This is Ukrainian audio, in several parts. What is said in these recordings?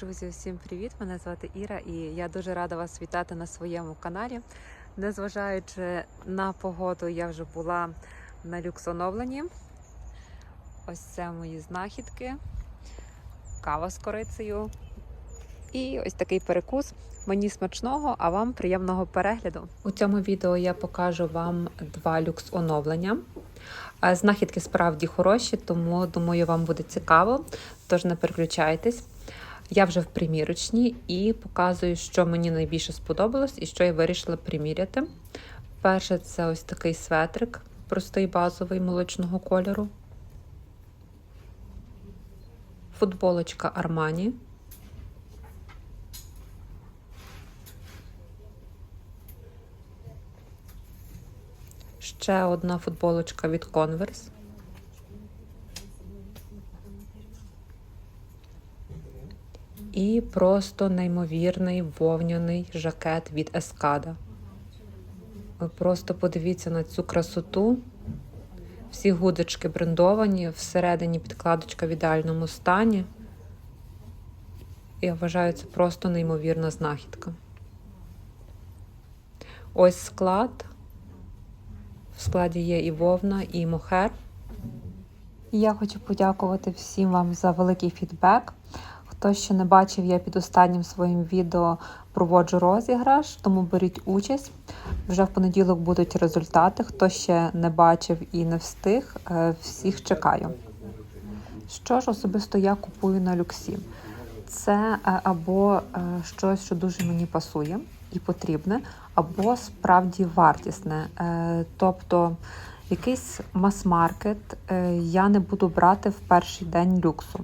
Друзі, всім привіт! Мене звати Іра, і я дуже рада вас вітати на своєму каналі. Незважаючи на погоду, я вже була на люксоновленні. Ось це мої знахідки, кава з корицею. І ось такий перекус. Мені смачного, а вам приємного перегляду. У цьому відео я покажу вам два люкс-оновлення. Е, Знахідки справді хороші, тому думаю, вам буде цікаво. Тож не переключайтесь. Я вже в примірочній і показую, що мені найбільше сподобалось і що я вирішила приміряти. Перше, це ось такий светрик, простий базовий молочного кольору. Футболочка Armani. Ще одна футболочка від Converse. І просто неймовірний вовняний жакет від Ескада. Ви просто подивіться на цю красоту. Всі гудочки брендовані, всередині підкладочка в ідеальному стані. Я вважаю, це просто неймовірна знахідка. Ось склад. В складі є і вовна, і мохер. Я хочу подякувати всім вам за великий фідбек. Хто ще не бачив, я під останнім своїм відео проводжу розіграш, тому беріть участь. Вже в понеділок будуть результати. Хто ще не бачив і не встиг, е, всіх чекаю. Що ж особисто я купую на люксі? Це е, або е, щось, що дуже мені пасує і потрібне, або справді вартісне. Тобто якийсь мас-маркет я не буду брати в перший день люксу.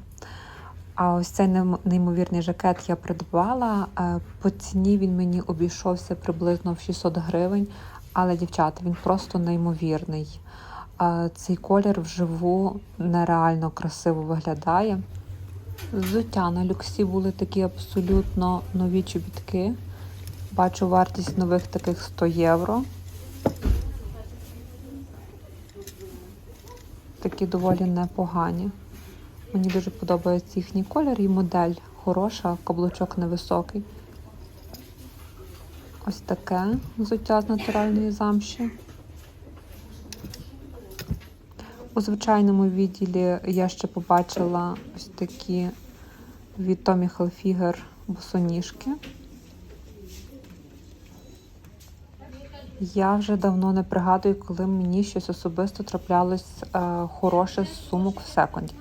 А ось цей неймовірний жакет я придбала. Е, По ціні він мені обійшовся приблизно в 600 гривень. Але, дівчата, він просто неймовірний. Е, Цей колір вживу нереально красиво виглядає. Взуття на люксі були такі абсолютно нові чобітки. Бачу вартість нових таких 100 євро. Такі доволі непогані. Мені дуже подобається їхній колір і модель хороша, каблучок невисокий. Ось таке взуття з натуральної замші. У звичайному відділі я ще побачила ось такі від Tommy Hilfiger босоніжки. Я вже давно не пригадую, коли мені щось особисто траплялось е, хороше з сумок в секонді.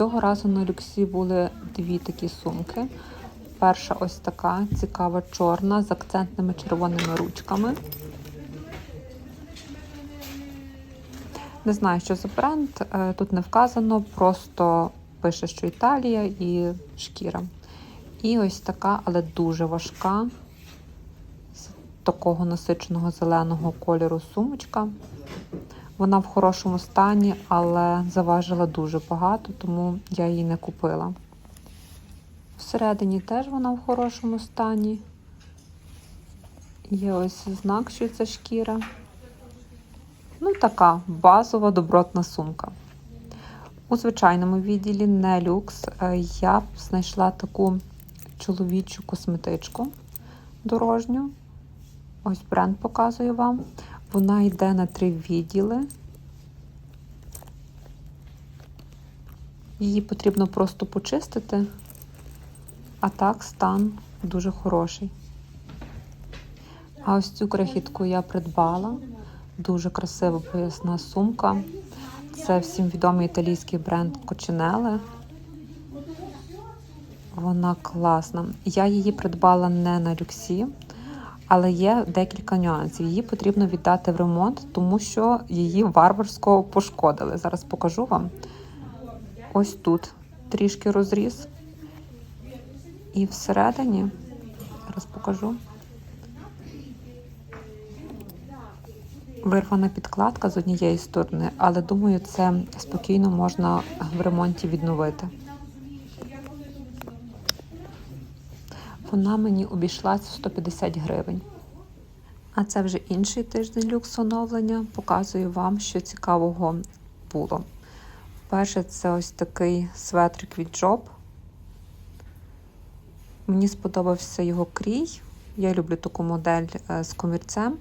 Цього разу на люксі були дві такі сумки. Перша ось така цікава чорна з акцентними червоними ручками. Не знаю, що за бренд. е, Тут не вказано, просто пише, що Італія і шкіра. І ось така, але дуже важка, з такого насиченого зеленого кольору сумочка. Вона в хорошому стані, але заважила дуже багато, тому я її не купила. Всередині теж вона в хорошому стані. Є ось знак, що це шкіра. Ну, така базова добротна сумка. У звичайному відділі не люкс. е, Я б знайшла таку чоловічу косметичку дорожню. Ось бренд показую вам. Вона йде на три відділи. Її потрібно просто почистити, а так стан дуже хороший. А ось цю крихітку я придбала. Дуже красива поясна сумка. Це всім відомий італійський бренд Кочинеле. Вона класна. Я її придбала не на люксі, але є декілька нюансів. Її потрібно віддати в ремонт, тому що її варварсько пошкодили. Зараз покажу вам. Ось тут трішки розріз. І всередині, зараз покажу. Вирвана підкладка з однієї сторони, але думаю, це спокійно можна в ремонті відновити. Вона мені обійшлася 150 гривень. А це вже інший тиждень люкс оновлення. Показую вам, що цікавого було. Перше, це ось такий светрик від Job. Мені сподобався його крій. Я люблю таку модель е, з комірцем.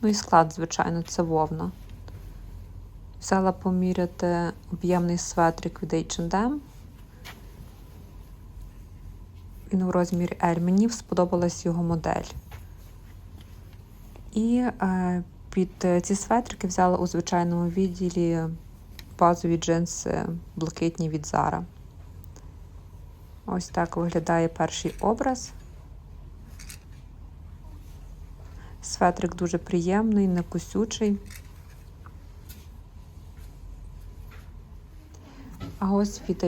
Ну і склад, звичайно, це вовна. Взяла поміряти об'ємний светрик від H&M. Він у розмірі L. Мені сподобалась його модель. І е, під е, ці светрики взяла у звичайному відділі базові джинси блакитні від Zara. Ось так виглядає перший образ. Светрик дуже приємний, не А ось від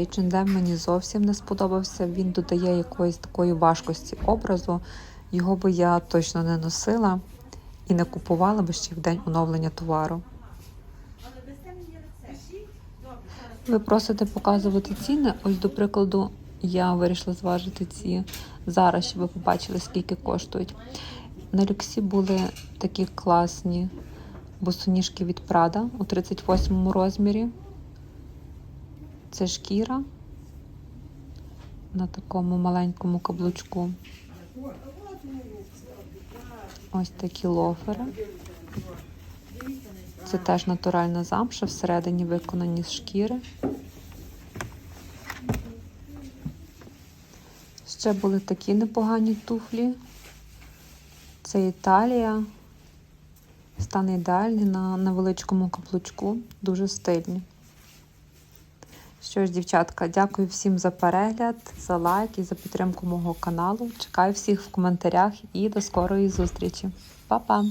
мені зовсім не сподобався. Він додає якоїсь такої важкості образу. Його би я точно не носила і не купувала би ще в день оновлення товару. Ви просите показувати ціни. Ось, до прикладу, я вирішила зважити ці зараз, щоб ви побачили, скільки коштують. На люксі були такі класні босоніжки від Prada у 38 розмірі. Це шкіра на такому маленькому каблучку. Ось такі лофери. Це теж натуральна замша, всередині виконані з шкіри. Ще були такі непогані туфлі. Це Італія. Стан ідеальний на невеличкому каблучку, дуже стильні. Що ж, дівчатка, дякую всім за перегляд, за лайк і за підтримку мого каналу. Чекаю всіх в коментарях і до скорої зустрічі. Па-па!